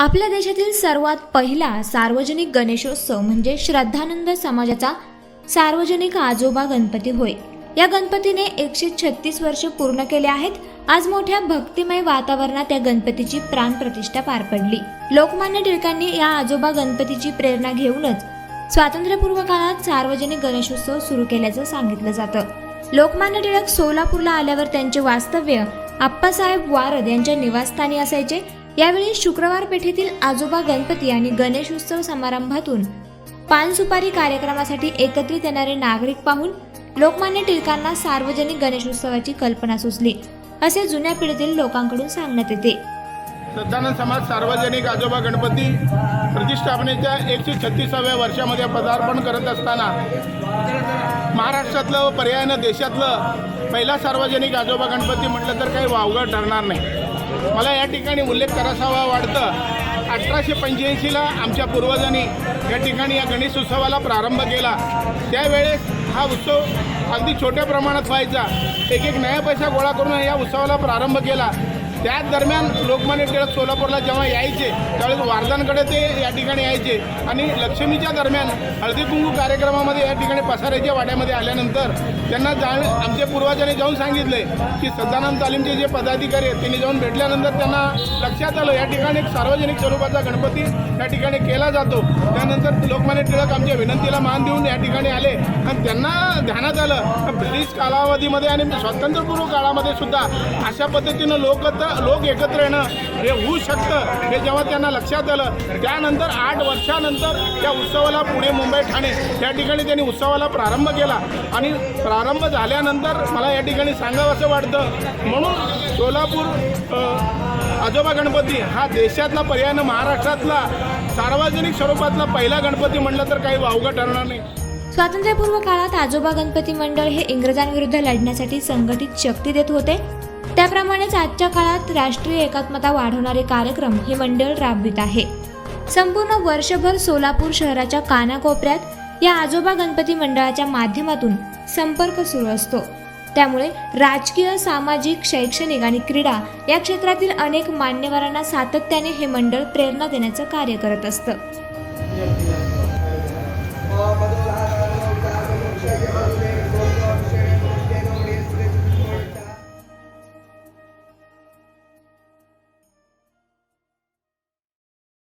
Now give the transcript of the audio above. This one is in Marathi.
आपल्या देशातील सर्वात पहिला सार्वजनिक गणेशोत्सव म्हणजे श्रद्धानंद समाजाचा सार्वजनिक आजोबा गणपती होय. या गणपतीने एकशे छत्तीस वर्ष पूर्ण केले आहेत. आज मोठ्या भक्तिमय वातावरणात या गणपतीची प्राणप्रतिष्ठा पार पडली. लोकमान्य टिळकांनी या आजोबा गणपतीची प्रेरणा घेऊनच स्वातंत्र्यपूर्व काळात सार्वजनिक गणेशोत्सव सुरू केल्याचं सांगितलं जातं. लोकमान्य टिळक सोलापूरला आल्यावर त्यांचे वास्तव्य आप्पासाहेब वारद यांच्या निवासस्थानी असायचे. यावेळी शुक्रवार पेठेतील आजोबा गणपती आणि गणेश उत्सव समारंभातून पान सुपारी कार्यक्रमासाठी एकत्रित येणारे नागरिक पाहून लोकमान्य टिळकांना सार्वजनिक गणेशोत्सवाची कल्पना सुचली असे जुन्या पिढीतील लोकांकडून सांगण्यात येते. सत्तानंद समाज सार्वजनिक आजोबा गणपती प्रतिष्ठापनेच्या एकशे छत्तीसाव्या वर्षामध्ये पदार्पण करत असताना महाराष्ट्रातलं व पर्यायानं देशातलं पहिला सार्वजनिक आजोबा गणपती म्हटलं तर काही वावगं ठरणार नाही. मला या ठिकाणी उल्लेख करासावा वाटतं. अठराशे पंच्याऐंशीला आमच्या पूर्वजांनी या ठिकाणी या गणेश उत्सवाला प्रारंभ केला. त्यावेळेस हा उत्सव अगदी छोट्या प्रमाणात व्हायचा. एक एक नया पैसा गोळा करून या उत्सवाला प्रारंभ केला. त्याच दरम्यान लोकमान्य टिळक सोलापूरला जेव्हा यायचे त्यावेळेस वारदांकडे ते या ठिकाणी यायचे. आणि लक्ष्मीच्या दरम्यान हळदी कुंकू कार्यक्रमामध्ये या ठिकाणी पसारायच्या वाड्यामध्ये आल्यानंतर त्यांना जाण आमच्या पूर्वजांनी जाऊन सांगितले की सदानंद तालीमचे जे पदाधिकारी आहेत त्यांनी जाऊन भेटल्यानंतर त्यांना लक्षात आलं या ठिकाणी एक सार्वजनिक स्वरूपाचा गणपती या ठिकाणी केला जातो. त्यानंतर लोकमान्य टिळक आमच्या विनंतीला मान देऊन या ठिकाणी आले. आणि त्यांना ध्यानात आलं ब्रिटिश कालावधीमध्ये आणि स्वातंत्र्यपूर्व काळामध्ये सुद्धा अशा पद्धतीनं लोक तर लोक एकत्र येणं हे होऊ शकतं हे जेव्हा त्यांना लक्षात आलं त्यानंतर आठ वर्षानंतर त्या उत्सवाला पुणे मुंबई ठाणे या ठिकाणी त्यांनी उत्सवाला प्रारंभ केला. आणि प्रारंभ झाल्यानंतर मला या ठिकाणी सांगावं असं वाटतं म्हणून सोलापूर आजोबा गणपती हा देशातला पर्यायानं महाराष्ट्रातला सार्वजनिक स्वरूपातला पहिला गणपती म्हणलं तर काही वावगं ठरणार नाही. स्वातंत्र्यपूर्व काळात आजोबा गणपती मंडळ हे इंग्रजांविरुद्ध लढण्यासाठी संघटित शक्ती देत होते. त्याप्रमाणेच आजच्या काळात राष्ट्रीय एकात्मता वाढवणारे कार्यक्रम हे मंडळ राबवित आहे. संपूर्ण वर्षभर सोलापूर शहराच्या कानाकोपऱ्यात या आजोबा गणपती मंडळाच्या माध्यमातून संपर्क सुरू असतो. त्यामुळे राजकीय सामाजिक शैक्षणिक आणि क्रीडा या क्षेत्रातील अनेक मान्यवरांना सातत्याने हे मंडळ प्रेरणा देण्याचं कार्य करत असतं.